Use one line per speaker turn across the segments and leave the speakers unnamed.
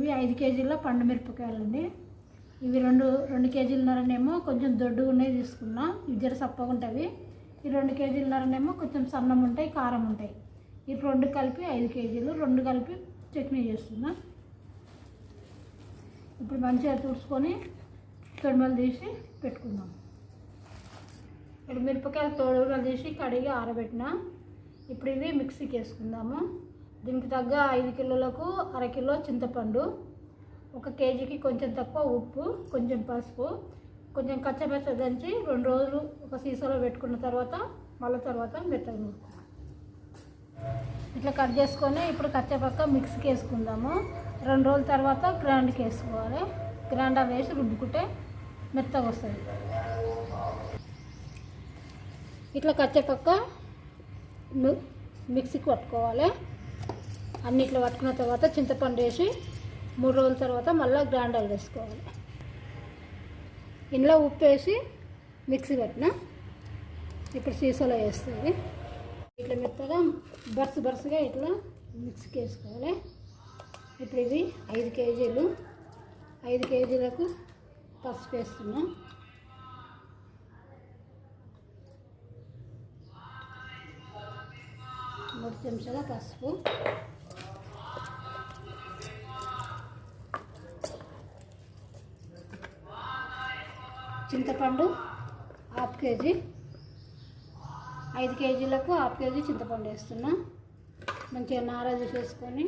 ఇవి ఐదు కేజీల పండు మిరపకాయలండి. ఇవి రెండు రెండు కేజీలన్నరనేమో కొంచెం దొడ్డుగా ఉన్నాయి తీసుకున్నాం. ఇవి జర సప్పగా ఉంటాయి ఈ రెండు కేజీలన్నరనేమో కొంచెం సన్నం ఉంటాయి కారం ఉంటాయి ఈ రెండు కలిపి ఐదు కేజీలు రెండు కలిపి చట్నీ చేస్తున్నా. ఇప్పుడు మంచిగా తుడుచుకొని తొడిమలు తీసి పెట్టుకుందాం. ఇప్పుడు మిరపకాయలు తోడుగలు తీసి కడిగి ఆరబెట్టిన. ఇప్పుడు ఇవి మిక్సీకి వేసుకుందాము. దీనికి తగ్గ ఐదు కిలోలకు అరకిలో చింతపండు ఒక కేజీకి కొంచెం తక్కువ ఉప్పు కొంచెం పసుపు కొంచెం కచ్చపచ్చ దంచి రెండు రోజులు ఒక సీసాలో పెట్టుకున్న తర్వాత మళ్ళీ తర్వాత మెత్తగా నూరుకోవాలి ఇట్లా కట్ చేసుకొని ఇప్పుడు కచ్చపక్క మిక్సీకి వేసుకుందాము. రెండు రోజుల తర్వాత గ్రాండ్కి వేసుకోవాలి. గ్రాండ్ వేసి రుబ్బుకుంటే మెత్తగా వస్తుంది ఇట్లా కచ్చపక్క మిక్సీకి పట్టుకోవాలి. అన్నిట్లో పట్టుకున్న తర్వాత చింతపండు వేసి మూడు రోజుల తర్వాత మళ్ళీ గ్రైండర్ వేసుకోవాలి. ఇంట్లో ఉప్పు వేసి మిక్సీ పెట్టిన. ఇప్పుడు సీసాలో వేస్తుంది. ఇట్లా మెత్తగా బర్స్ బర్స్గా ఇట్లా మిక్సీకి వేసుకోవాలి. ఇప్పుడు ఇది ఐదు కేజీలు. ఐదు కేజీలకు పసుపు వేస్తున్నా. మూడు చెంచాల పసుపు. చింతపండు హాఫ్ కేజీ. ఐదు కేజీలకు హాఫ్ కేజీ చింతపండు వేస్తున్నా. మంచిగా నార తీసేసుకొని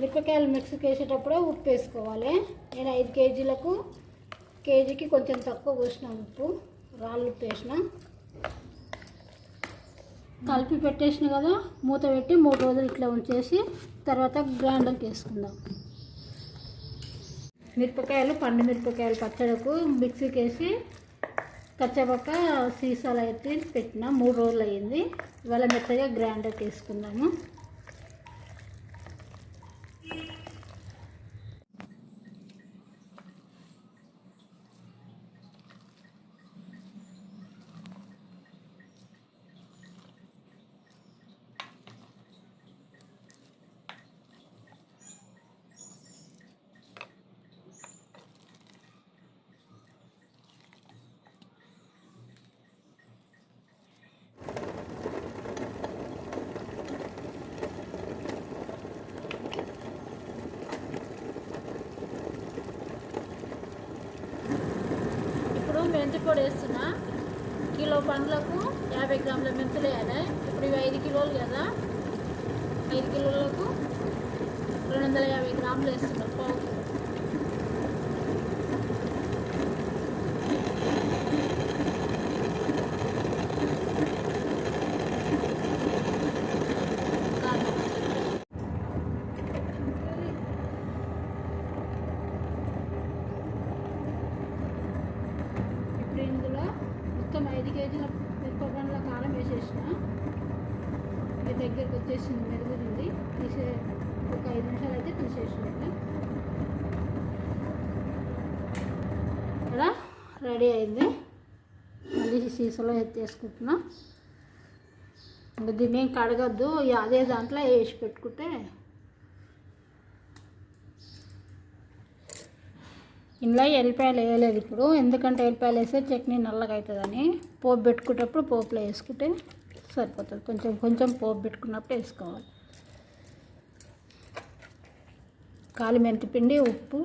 మిరపకాయలు మిక్సీకి వేసేటప్పుడు ఉప్పు వేసుకోవాలి. నేను ఐదు కేజీలకు కేజీకి కొంచెం తక్కువ పోసిన ఉప్పు రాళ్ళు ఉప్పు వేసిన. కలిపి పెట్టేసిన కదా మూత పెట్టి మూడు రోజులు ఇట్లా ఉంచేసి తర్వాత గ్రైండర్కి వేసుకుందాం. మిరపకాయలు పండు మిరపకాయలు పచ్చడకు మిక్సీకి వేసి కచ్చపక్క సీసాలు అయితే పెట్టిన మూడు రోజులు అయ్యింది. ఇవాళ మెత్తగా గ్రైండర్కి వేసుకుందాము. మెంతి పొడి వేస్తున్నా. కిలో పండ్లకు యాభై గ్రాముల మెంతులు వేయాలి. ఇప్పుడు ఇవి ఐదు కిలోలు కదా. ఐదు కిలోలకు రెండు వందల యాభై గ్రాములు వేస్తున్నా. పావు కిలో. కారం. ఇప్పుడు ఇందులో మొత్తం ఐదు కేజీల మిరపపండ్ల కారం వేసేసిన. మీ దగ్గరికి వచ్చేసింది మెరుగుతుంది. తీసే ఒక ఐదు నిమిషాలు అయితే తీసేసినట్టు కదా రెడీ అయింది. మళ్ళీ సీసాలో ఎత్తేసుకుంటున్నా. ఇంకా దీన్ని ఏం కడగద్దు. అదే దాంట్లో వేసి పెట్టుకుంటే ఇందులో ఎల్లిపాయలు వేయలేదు ఇప్పుడు. ఎందుకంటే ఎల్లిపాయలు వేస్తే చట్నీ నల్లగా అవుతుందని. పోపు పెట్టుకునేటప్పుడు పోపులో వేసుకుంటే సరిపోతుంది. కొంచెం కొంచెం పోపు పెట్టుకున్నప్పుడు వేసుకోవాలి. కాలి మెంతిపిండి ఉప్పు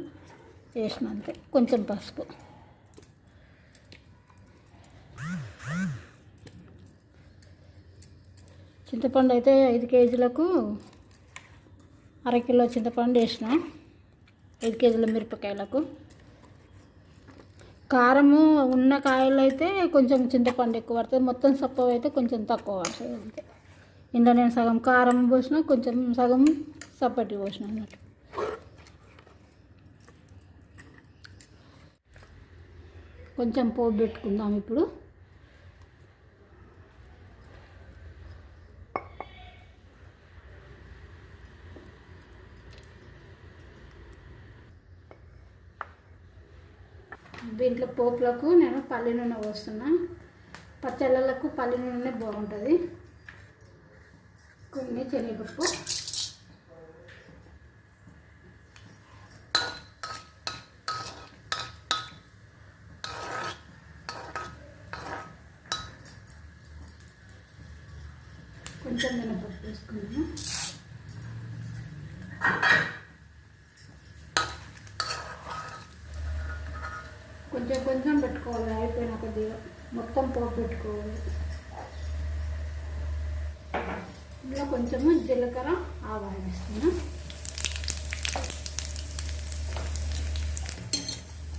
వేసిన అంతే. కొంచెం పసుపు. చింతపండు అయితే ఐదు కేజీలకు అర కిలో చింతపండు వేసిన. ఐదు కేజీల మిరపకాయలకు. కారము ఉన్న కాయలు అయితే కొంచెం చింతపండు ఎక్కువ పడుతుంది మొత్తం సప్పవి అయితే కొంచెం తక్కువ పడుతుంది అంతే. ఇందులో నేను సగం కారం పోసిన కొంచెం సగం సప్పటి పోసిన అన్నట్టు. కొంచెం పోపు పెట్టుకుందాం ఇప్పుడు. దీంట్లో పోపులకు నేను పల్లి నూనె పోస్తున్నా. పచ్చళ్ళకు పల్లి నూనె బాగుంటుంది. కొన్ని శనగపప్పు. కొంచెం మినపప్పు వేసుకున్నాను కొంచెం కొంచెం పెట్టుకోవాలి అయిపోయిన కొద్దిగా మొత్తం పోపు పెట్టుకోవాలి. ఇందులో కొంచెము జీలకర్ర ఆవాలు వేస్తున్నా.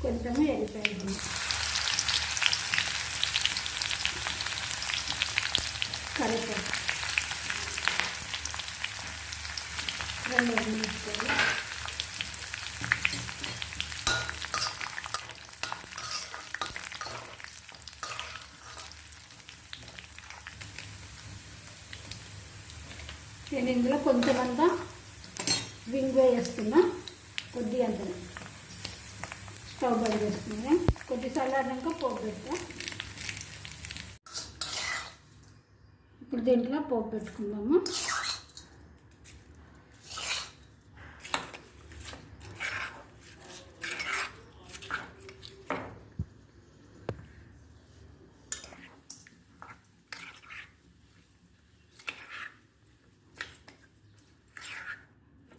కొంచెము ఎల్లిపాయలు కరివేపాకు. రెండు మిరపకాయలు కొంచెమంతా వింగ్ వేస్తున్నా. కొద్ది అంత స్టవ్ బంద్ చేస్తున్నా కొద్ది చల్లారినాక పోపు పెడతా. ఇప్పుడు దీంట్లో పోపు పెట్టుకుందాము.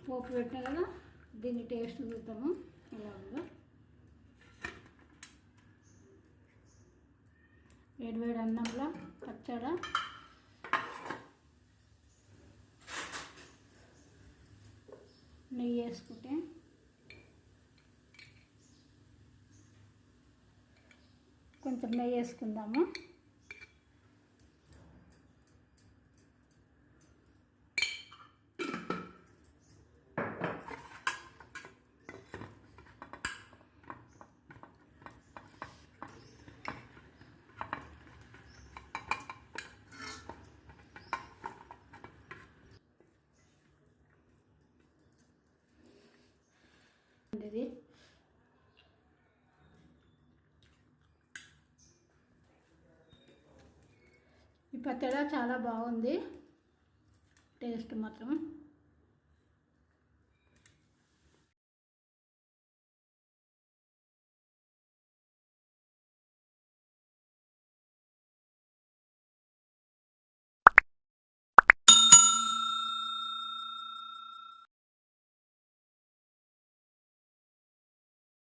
పోపు పెట్టినా కదా దీన్ని టేస్ట్ చూద్దాము. ఎలా ఉందో. వేడి వేడి అన్నంలో పచ్చడ. నెయ్యి వేసుకుంటే. కొంచెం నెయ్యి వేసుకుందాము. ఇది. ఈ పచ్చడి చాలా బాగుంది. టేస్ట్ మాత్రం.